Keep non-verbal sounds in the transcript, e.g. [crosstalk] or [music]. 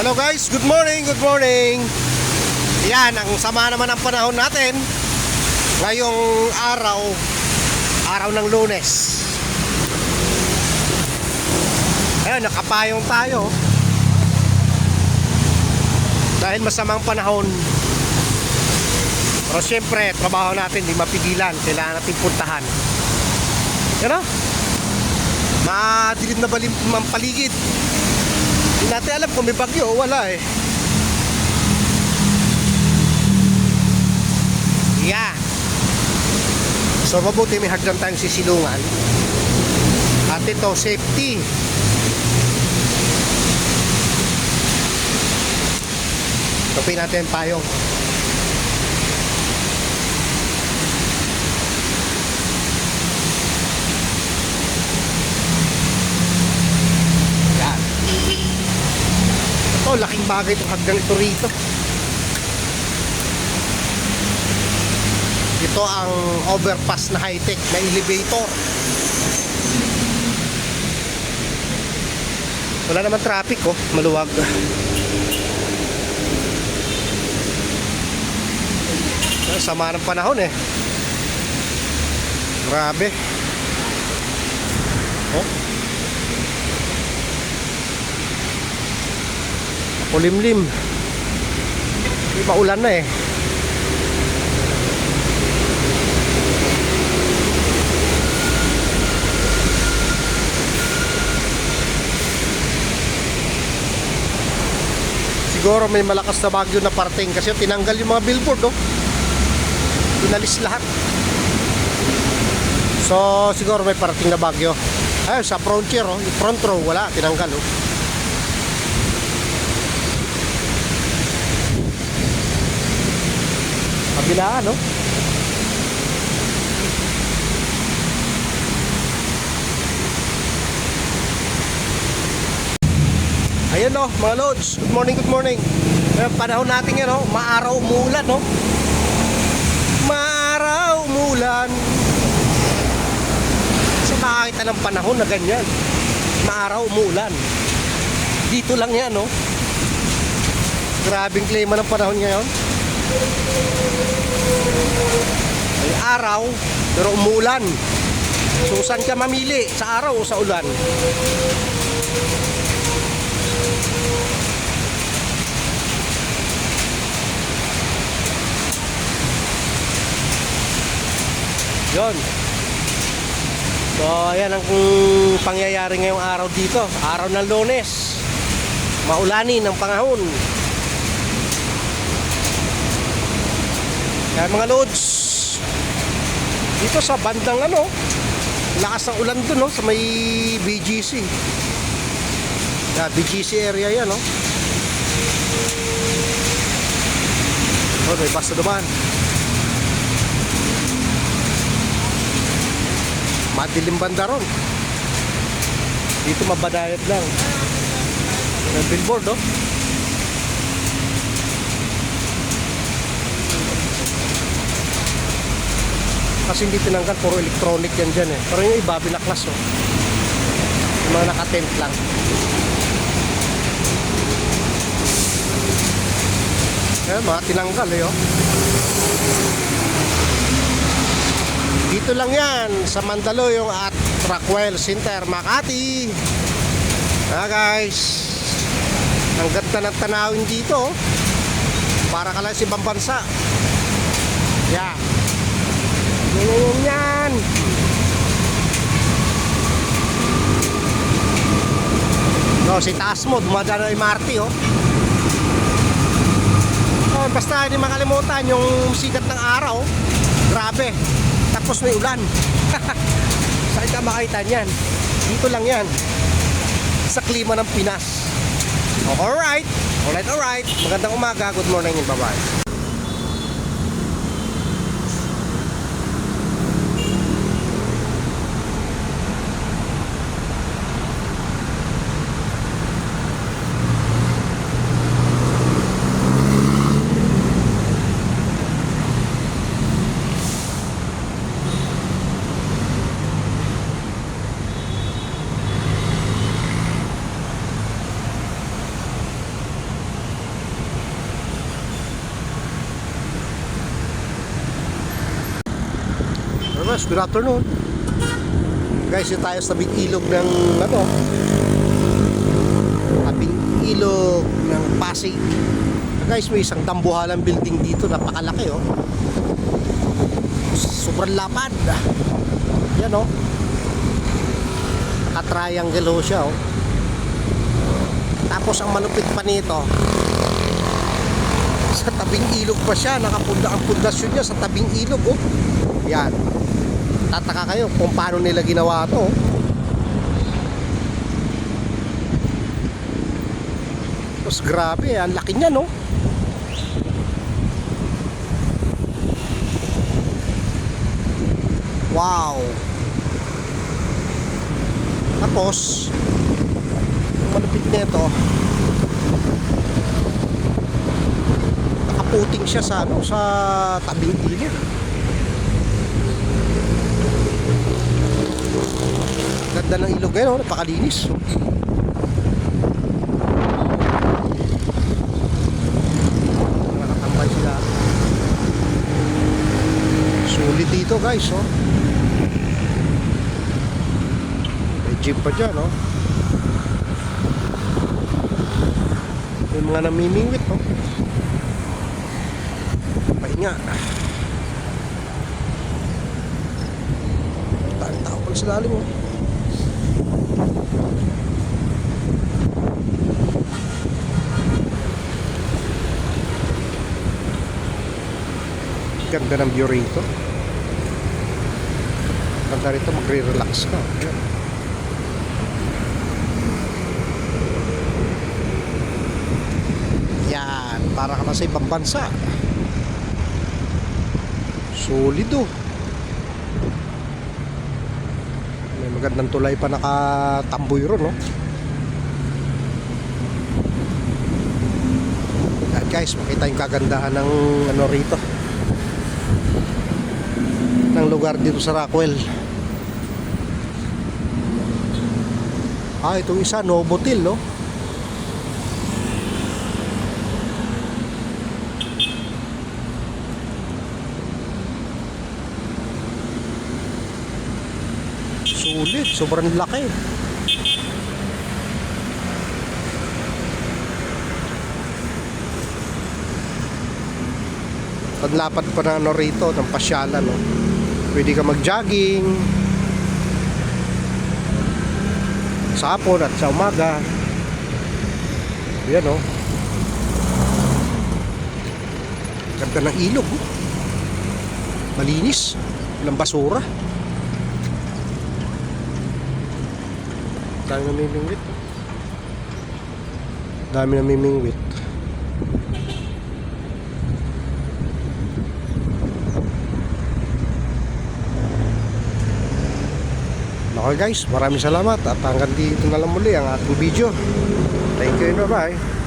Hello guys, good morning, good morning. Yan, ang sama naman ang panahon natin. Ngayong araw, araw ng lunes. Ayan, nakapayong tayo. Dahil masamang panahon. Pero syempre, trabaho natin, di mapigilan. Kailangan natin puntahan. Yan o. Madilim na balim paligid. Hindi natin alam kung may bagyo o wala eh. Yeah. So mabuti may hagdan tayong sisilungan. At ito, safety. Tupin natin payong. Yan. Ito, laking bagay itong hagdan ito rito. Ito ang overpass na high-tech na elevator. Wala naman traffic oh, maluwag. Sama ng panahon eh. Grabe. Kulimlim. Di ba ulan na eh. Siguro may malakas na bagyo na parting kasi tinanggal yung mga billboard oh. Inalis lahat. So siguro may parating na bagyo. Ay, sa frontier oh, yung front row wala, tinanggal oh. Kabilaan no? Ayan no, mga loads. Good morning, good morning. Eh, panahon natin yan, no? maaraw umuulan, no? Maaraw umuulan. Kasi makakita ng panahon na ganyan. Maaraw umuulan. Dito lang yan, no? Grabing klima ng panahon ngayon. May araw, pero umuulan. So, saan ka mamili? Sa araw o sa ulan? Yon. So, ayan ang pangyayari ngayong araw dito. Araw ng lunes. Maulanin ng panahon. Kaya mga loads, dito sa bandang ano, lakas ng ulan dun, no, sa may BGC. Yeah, BGC area yan, no. Oh, may basta dumaan. madilim banda ron dito mabadayat lang may billboard oh kasi hindi tinanggal puro electronic yan dyan eh pero yung iba binaklas oh yung mga nakatent lang eh mga tinanggal eh oh Dito lang yan sa Mandaluyong at Rockwell Center, Makati. Ah guys, ang ganda ng tanawin dito. oh. Para ka lang sa ibang. Yeah. Yan, yan. No, si taas mo, dumadaan na MRT, oh. Oh, basta hindi makalimutan yung sikat ng araw. Grabe. Tapos may ulan. [laughs] Saan ka makita niyan? Dito lang yan. Sa klima ng Pinas. Oh, alright. Alright, alright. Magandang umaga. Good morning and bye-bye. Guys, good afternoon. Guys, yun tayo sa tabing ilog ng ano, tabing ilog ng Pasig. Guys, may isang dambuhalang building dito, napakalaki oh. Sobrang lapad. Yan oh. Naka-triangle ho siya oh. Tapos ang malupit pa nito, sa tabing ilog pa siya, nakapunda ang pundasyon niya sa tabing ilog oh. Yan. Tataka kayo kung paano nila ginawa to. Tapos grabe, ang laki niya no. Wow. Tapos, malupit nito, nakaputing siya sa ano, sa tabing ilog. Ganda ng ilog ngayon, oh, napakalinis. Nakatambay sila. Sulit dito guys, oh. May jeep pa dyan, oh. May mga namimingwit, oh. Pahinga. Tao pala sa lalim, oh. Ganda ng view rito. Ganda rito, magre-relax ka. Yan, para ka na sa ibang bansa. Solido. May magandang tulay pa nakatamboy ron, no? Yan guys, makita yung kagandahan ng ano rito lugar dito sa Rockwell. Ah, itong isa, Novotel, no? Sulit, sobrang laki. Panlapat pa na ano rito, ng pasyalan, no? Pwede ka mag-jogging sa hapon at sa umaga. Yan, no? Ganda ng ilog, oh. Malinis. Walang basura. Dami namimingwit. Dami namimingwit. Okay guys, maraming salamat at hanggang dito na lang muli ang ating video. Thank you and bye-bye.